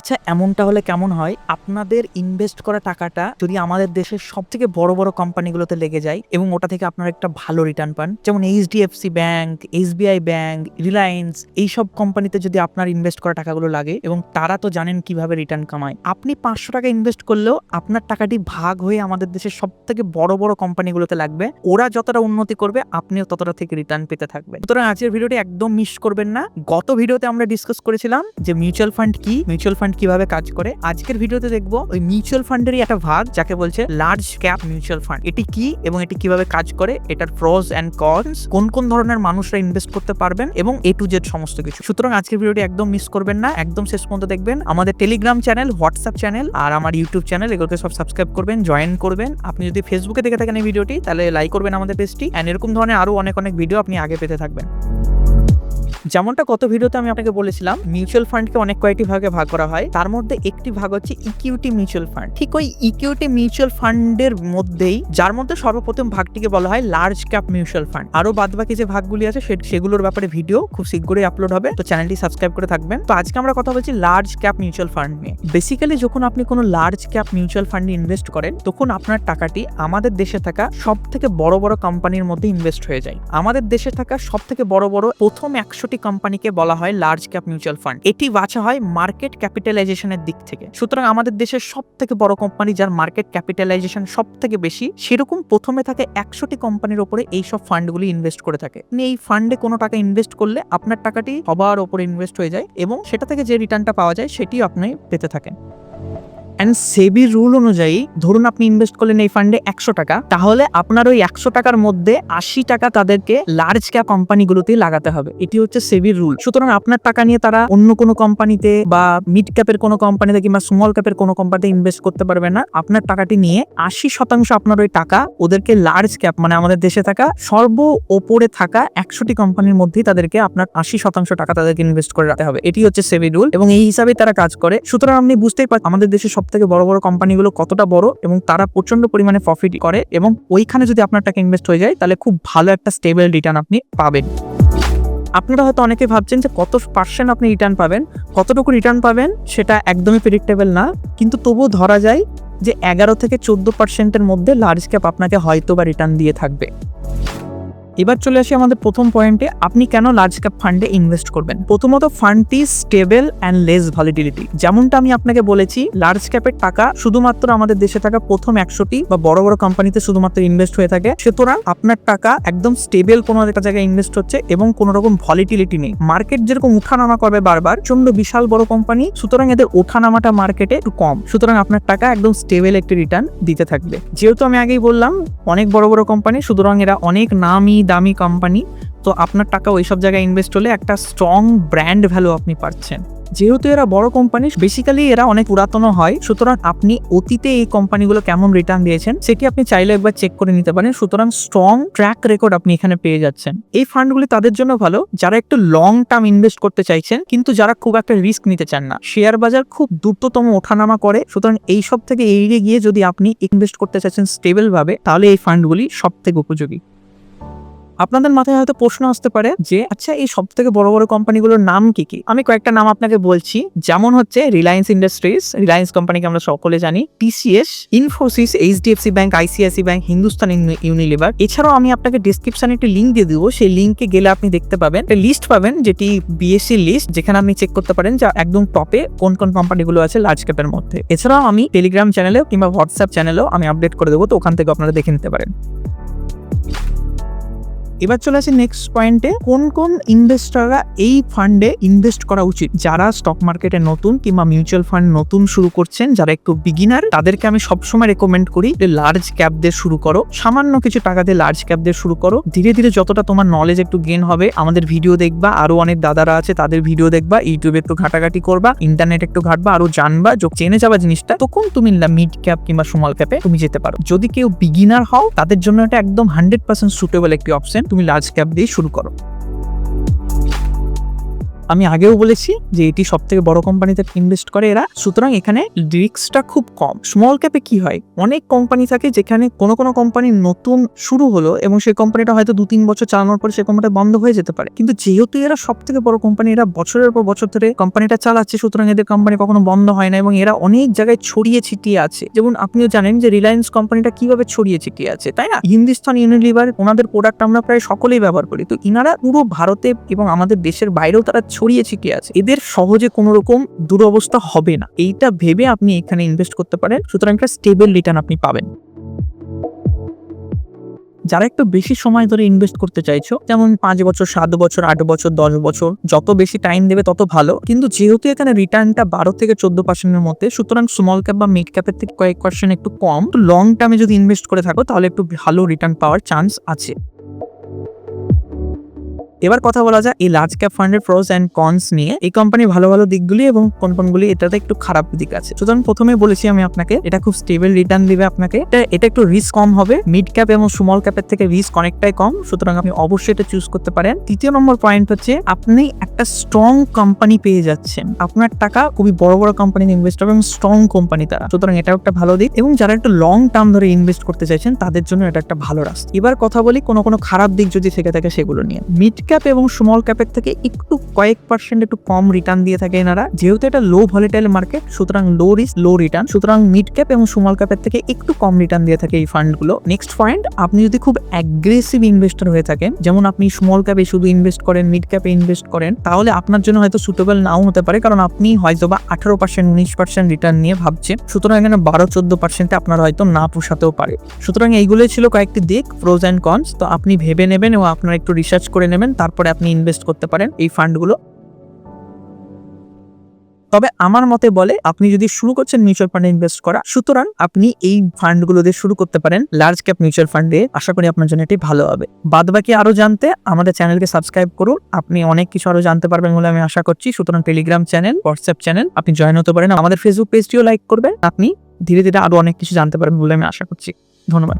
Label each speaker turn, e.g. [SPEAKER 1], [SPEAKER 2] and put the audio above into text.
[SPEAKER 1] আচ্ছা এমনটা হলে কেমন হয়? আপনাদের ইনভেস্ট করা টাকাটা যদি আমাদের দেশের সব থেকে বড় বড় কোম্পানিগুলোতে লেগে যায় এবং ওটা থেকে আপনারা একটা ভালো রিটার্ন পান, যেমন HDFC bank SBI bank Reliance এইসব কোম্পানিতে যদি আপনার ইনভেস্ট করা টাকাগুলো লাগে এবং তারা তো জানেন কীভাবে রিটার্ন কামায়। আপনি পাঁচশো টাকা ইনভেস্ট করলেও আপনার টাকাটি ভাগ হয়ে আমাদের দেশের সব থেকে বড় বড় কোম্পানিগুলোতে লাগবে। ওরা যতটা উন্নতি করবে, আপনিও ততটা থেকে রিটার্ন পেতে থাকবেন। সুতরাং আজকের ভিডিওটি একদম মিস করবেন না। গত ভিডিওতে আমরা ডিসকাস করেছিলাম যে মিউচুয়াল ফান্ড কি? মিউচুয়াল ফান্ড কীভাবে কাজ করে? আজকের ভিডিওতে দেখব ওই মিউচুয়াল ফান্ডেরই একটা ভাগ, যাকে বলছে লার্জ ক্যাপ মিউচুয়াল ফান্ড এটি কি এবং এটি কীভাবে কাজ করে? এটার প্রস অ্যান্ড কনস কোন কোন ধরনের মানুষরা ইনভেস্ট করতে পারবেন এবং এ টু জেড সমস্ত কিছু। সুতরাং আজকের ভিডিওটি একদম মিস করবেন না, একদম শেষ পর্যন্ত দেখবেন। আমাদের টেলিগ্রাম চ্যানেল হোয়াটসঅ্যাপ চ্যানেল আর আমার ইউটিউব চ্যানেল এগুলোকে সব সাবস্ক্রাইব করবেন জয়েন করবেন। আপনি যদি ফেসবুকে দেখে থাকেন এই ভিডিওটি, তাহলে লাইক করবেন আমাদের পেজটি অ্যান্ড এরকম ধরনের আরও অনেক অনেক ভিডিও আপনি আগে পেতে থাকবেন। যেমনটা গত ভিডিওতে আমি আপনাকে বলেছিলাম মিউচুয়াল ফান্ডকে অনেক কয়েকটি ভাগে ভাগ করা হয়। তার মধ্যে একটি ভাগ হচ্ছে ইকুইটি মিউচুয়াল ফান্ড ঠিক ওই ইকুইটি মিউচুয়াল ফান্ডের মধ্যেই, যার মধ্যে সর্বপ্রথম ভাগটিকে বলা হয় লার্জ ক্যাপ মিউচুয়াল ফান্ড আরও বাদ বাকি যে ভাগগুলি আছে সেগুলোর ব্যাপারে ভিডিও খুব শীঘ্রই আপলোড হবে, তো চ্যানেলটি সাবস্ক্রাইব করে থাকবেন। তো আজকে আমরা কথা বলছি লার্জ ক্যাপ মিউচুয়াল ফান্ড নিয়ে। বেসিক্যালি যখন আপনি কোনো লার্জ ক্যাপ মিউচুয়াল ফান্ডে ইনভেস্ট করেন, তখন আপনার টাকাটি আমাদের দেশে থাকা সব থেকে বড় বড় কোম্পানির মধ্যে ইনভেস্ট হয়ে যায়। আমাদের দেশে থাকা সব থেকে বড় বড় প্রথম একশোটি কোম্পানিকে বলা হয় লার্জ ক্যাপ মিউচুয়াল ফান্ড এটি বাছা হয় মার্কেট ক্যাপিটালাইজেশনের দিক থেকে সুতরাং আমাদের দেশের সব থেকে বড় কোম্পানি যার মার্কেট ক্যাপিটালাইজেশন সব থেকে বেশি সেরকম প্রথমে থাকে একশোটি কোম্পানির ওপরে এই সব ফান্ডগুলি ইনভেস্ট করে থাকে এই ফান্ডে কোনো টাকা ইনভেস্ট করলে আপনার টাকাটি সবার ওপরে ইনভেস্ট হয়ে যায় এবং সেটা থেকে যে রিটার্নটা পাওয়া যায় সেটিও আপনি পেতে থাকেন অ্যান্ড সেবির রুল অনুযায়ী, ধরুন আপনি ইনভেস্ট করলেন এই ফান্ডে একশো টাকা, তাহলে আপনার ওই একশো টাকার মধ্যে আশি টাকা তাদেরকে লার্জ ক্যাপ কোম্পানিগুলোতেই লাগাতে হবে। এটি হচ্ছে সেবির রুল সুতরাং আপনার টাকা নিয়ে তারা অন্য কোনো কোম্পানিতে বা মিড ক্যাপের কোনো কোম্পানিতে কিংবা স্মল ক্যাপের কোনো কোম্পানিতে ইনভেস্ট করতে পারবে না। আপনার টাকাটি নিয়ে আশি শতাংশ আপনার ওই টাকা ওদেরকে লার্জ ক্যাপ মানে আমাদের দেশে থাকা সর্ব ওপরে থাকা একশোটি কোম্পানির মধ্যেই তাদেরকে আপনার আশি শতাংশ টাকা তাদেরকে ইনভেস্ট করে রাখতে হবে। এটি হচ্ছে সেবি রুল এবং এই হিসাবে তারা কাজ করে। সুতরাং আপনি বুঝতেই পারছেন আমাদের দেশে সব থেকে বড় বড় কোম্পানিগুলো কতটা বড় এবং তারা প্রচণ্ড পরিমাণে প্রফিট করে এবং ওইখানে যদি আপনার টাকা ইনভেস্ট হয়ে যায়, তাহলে খুব ভালো একটা স্টেবল রিটার্ন আপনি পাবেন। আপনারা হয়তো অনেকে ভাবছেন যে কত পার্সেন্ট আপনি রিটার্ন পাবেন? কতটুকু রিটার্ন পাবেন সেটা একদমই প্রেডিক্টেবল না। কিন্তু তবুও ধরা যায় যে এগারো থেকে চোদ্দ পার্সেন্টের মধ্যে লার্জ ক্যাপ আপনাকে হয়তো বা রিটার্ন দিয়ে থাকবে। এবার চলে আসি আমাদের প্রথম পয়েন্টে আপনি কেন লার্জ ক্যাপ ফান্ডে ইনভেস্ট করবেন? প্রথমত ফান্ডটি স্টেবল অ্যান্ড লেস ভলিটিলিটি যেমনটা আমি আপনাকে বলেছি লার্জ ক্যাপের টাকা শুধুমাত্র আমাদের দেশে থাকা প্রথম একশোটি বা বড় বড় কোম্পানিতে শুধুমাত্র ইনভেস্ট হয়ে থাকে। সুতরাং আপনার টাকা একদম স্টেবল কোনো একটা জায়গায় ইনভেস্ট হচ্ছে এবং কোনো রকম ভলিটিলিটি নেই। মার্কেট যেরকম উঠানামা করবে বারবার প্রচণ্ড বিশাল বড় কোম্পানি সুতরাং এদের ওঠানামাটা মার্কেটে একটু কম। সুতরাং আপনার টাকা একদম স্টেবল একটি রিটার্ন দিতে থাকবে। যেহেতু আমি আগেই বললাম, অনেক বড় বড় কোম্পানি সুতরাং এরা অনেক নামি দামি কোম্পানি তো আপনার টাকা ওইসব জায়গায় ইনভেস্ট হলে একটা স্ট্রং ব্র্যান্ড ভ্যালু আপনি পাচ্ছেন। যেহেতু এরা বড় কোম্পানি বেসিক্যালি এরা অনেক পুরাতন হয়, সুতরাং আপনি অতীতে এই কোম্পানিগুলো কেমন রিটার্ন দিয়েছেন, সেটি আপনি চাইলে একবার চেক করে নিতে পারেন, সুতরাং স্ট্রং ট্র্যাক রেকর্ড আপনি এখানে পেয়ে যাচ্ছেন। এই ফান্ডগুলি তাদের জন্য ভালো, যারা একটু লং টার্ম ইনভেস্ট করতে চাইছেন, কিন্তু যারা খুব একটা রিস্ক নিতে চান না। শেয়ার বাজার খুব দ্রুততম ওঠানামা করে, সুতরাং এই সব থেকে এড়িয়ে গিয়ে যদি আপনি ইনভেস্ট করতে চাইছেন স্টেবল ভাবে, তাহলে এই ফান্ডগুলি সব থেকে উপযোগী। আপনাদের মাথায় হয়তো প্রশ্ন আসতে পারে যে আচ্ছা এই সব থেকে বড় বড় কোম্পানিগুলোর নাম কি কি? আমি কয়েকটা নাম আপনাকে বলছি। যেমন হচ্ছে রিলায়েন্স ইন্ডাস্ট্রিজ রিলায়েন্স কোম্পানিকে আমরা সকলে জানি। TCS Infosys HDFC bank ICICI bank Hindustan Unilever এছাড়াও আমি আপনাকে ডিসক্রিপশনে একটি লিঙ্ক দিয়ে দিব। সেই লিঙ্কে গেলে আপনি দেখতে পাবেন একটা লিস্ট পাবেন, যেটি বিএসসি লিস্ট যেখানে আপনি চেক করতে পারেন যে একদম টপে কোন কোন কোম্পানিগুলো আছে লার্জ ক্যাপের মধ্যে। এছাড়াও আমি টেলিগ্রাম চ্যানেলেও কিংবা হোয়াটসঅ্যাপ চ্যানেলেও আমি আপডেট করে দেবো, তো ওখান থেকে আপনারা দেখে নিতে পারেন। এবার চলে আসি নেক্সট পয়েন্টে কোন কোন ইনভেস্টররা এই ফান্ডে ইনভেস্ট করা উচিত? যারা স্টক মার্কেটে নতুন কিংবা মিউচুয়াল ফান্ড নতুন শুরু করছেন, যারা একটু বিগিনার তাদেরকে আমি সবসময় রেকমেন্ড করি লার্জ ক্যাপ দিয়ে শুরু করো। সামান্য কিছু টাকা দিয়ে লার্জ ক্যাপ দিয়ে শুরু করো। ধীরে ধীরে যতটা তোমার নলেজ একটু গেন হবে, আমাদের ভিডিও দেখবা, আরও অনেক দাদারা আছে, তাদের ভিডিও দেখবা ইউটিউবে একটু ঘাটাঘাটি করবা ইন্টারনেট একটু ঘাটবা, আরও জানবা চেনে যাবা জিনিসটা, তখন তুমি মিড ক্যাপ কিংবা স্মল ক্যাপে তুমি যেতে পারো। যদি কেউ বিগিনার হও, তাদের জন্য এটা একদম হান্ড্রেড পার্সেন্ট সুটেবল একটি অপশন তুমি লার্জ ক্যাপ দিয়ে শুরু করো। আমি আগেও বলেছি যে এটি সব থেকে বড় কোম্পানিতে ইনভেস্ট করে এরা। সুতরাং এখানে রিস্কটা খুব কম। স্মল ক্যাপে কি হয়? অনেক কোম্পানি থাকে যেখানে কোনো কোনো কোম্পানি নতুন শুরু হলো এবং সেই কোম্পানিটা হয়তো দু তিন বছর চালানোর পরে সেই কোম্পানিটা বন্ধ হয়ে যেতে পারে। কিন্তু যেহেতু এরা সব থেকে বড় কোম্পানি এরা বছরের পর বছর ধরে কোম্পানিটা চালাচ্ছে, সুতরাং এদের কোম্পানি কখনো বন্ধ হয় না এবং এরা অনেক জায়গায় ছড়িয়ে ছিটিয়ে আছে। যেমন আপনিও জানেন যে রিলায়েন্স কোম্পানিটা কীভাবে ছড়িয়ে ছিটিয়ে আছে, তাই না? হিন্দুস্তান ইউনিলিভার ওনাদের প্রোডাক্ট আমরা প্রায় সকলেই ব্যবহার করি। তো ইনারা পুরো ভারতে এবং আমাদের দেশের বাইরেও তারা ছড়িয়ে ছিটিয়ে আছে। এদের সহজে কোনো রকম দুরবস্থা হবে না। এইটা ভেবে আপনি এখানে ইনভেস্ট করতে পারেন। সুতরাং একটা স্টেবল রিটার্ন আপনি পাবেন। যারা একটু বেশি সময় ধরে ইনভেস্ট করতে চাইছো, যেমন পাঁচ বছর, সাত বছর, আট বছর, দশ বছর, যত বেশি টাইম দেবে তত ভালো। কিন্তু যেহেতু এখানে রিটার্নটা বারো থেকে চোদ্দ পার্সেন্টের মধ্যে, সুতরাং স্মল ক্যাপ বা মিড ক্যাপের থেকে কয়েক পার্সেন্ট একটু কম। লং টার্মে যদি ইনভেস্ট করে থাকো, তাহলে একটু ভালো রিটার্ন পাওয়ার চান্স আছে। এবার কথা বলা যায় এই লার্জ ক্যাপ ফান্ডের প্রোস অ্যান্ড কনস নিয়ে। এই কোম্পানির ভালো ভালো দিকগুলি এবং কোন কোনগুলি এটাতে একটু খারাপ দিক আছে। সুতরাং প্রথমে বলেছি আমি আপনাকে, এটা খুব স্টেবল রিটার্ন দিবে আপনাকে। এটা- একটু রিস্ক কম হবে। মিড ক্যাপ এবং স্মল ক্যাপের থেকে রিস্ক অনেকটাই কম। সুতরাং আপনি অবশ্যই এটা চুজ করতে পারেন। তৃতীয় নম্বর পয়েন্ট হচ্ছে, আপনি একটা স্ট্রং কোম্পানি পেয়ে যাচ্ছেন। আপনার টাকা খুবই বড় বড় কোম্পানি ইনভেস্ট হবে এবং স্ট্রং কোম্পানি তারা। সুতরাং এটাও একটা ভালো দিক এবং যারা একটু লং টার্ম ধরে ইনভেস্ট করতে চাইছেন, তাদের জন্য এটা একটা ভালো রাস্তা। এবার কথা বলি কোনো কোনো খারাপ দিক যদি থেকে থাকে সেগুলো নিয়ে। মিড ক্যাপ এবং স্মল ক্যাপের থেকে একটু কয়েক পার্সেন্ট একটু কম রিটার্ন দিয়ে থাকে এনারা। যেহেতু এটা লো ভলিটাইল মার্কেট সুতরাং লো রিস্ক লো রিটার্ন সুতরাং মিড ক্যাপ এবং স্মল ক্যাপের থেকে একটু কম রিটার্ন দিয়ে থাকে এই ফান্ডগুলো নেক্সট পয়েন্ট আপনি যদি খুব অ্যাগ্রেসিভ ইনভেস্টর হয়ে থাকেন, যেমন আপনি স্মল ক্যাপে শুধু ইনভেস্ট করেন মিড ক্যাপে ইনভেস্ট করেন, তাহলে আপনার জন্য হয়তো সুটেবল নাও হতে পারে, কারণ আপনি হয়তো বা আঠারো পার্সেন্ট উনিশ পার্সেন্ট রিটার্ন নিয়ে ভাবছেন। সুতরাং এখানে বারো, চোদ্দ পার্সেন্টে আপনার হয়তো না পোষাতেও পারে। সুতরাং এইগুলোই ছিল কয়েকটি দিক প্রোজ অ্যান্ড কনস তো আপনি ভেবে নেবেন এবং আপনার একটু রিসার্চ করে নেবেন। তারপরে আপনি ইনভেস্ট করতে পারেন এই ফান্ডগুলো তবে আমার মতে বলে, আপনি যদি শুরু করছেন মিউচুয়াল ফান্ডে ইনভেস্ট করা, সুতরাং আপনি এই ফান্ডগুলো দিয়ে শুরু করতে পারেন লার্জ ক্যাপ মিউচুয়াল ফান্ডে আশা করি আপনার জন্য এটি ভালো হবে। বাদ বাকি আরও জানতে আমাদের চ্যানেলকে সাবস্ক্রাইব করুন। আপনি অনেক কিছু আরও জানতে পারবেন বলে আমি আশা করছি। সুতরাং টেলিগ্রাম চ্যানেল হোয়াটসঅ্যাপ চ্যানেল আপনি জয়েন হতে পারেন। আমাদের ফেসবুক পেজটিও লাইক করবেন। আপনি ধীরে ধীরে আরও অনেক কিছু জানতে পারবেন বলে আমি আশা করছি। ধন্যবাদ।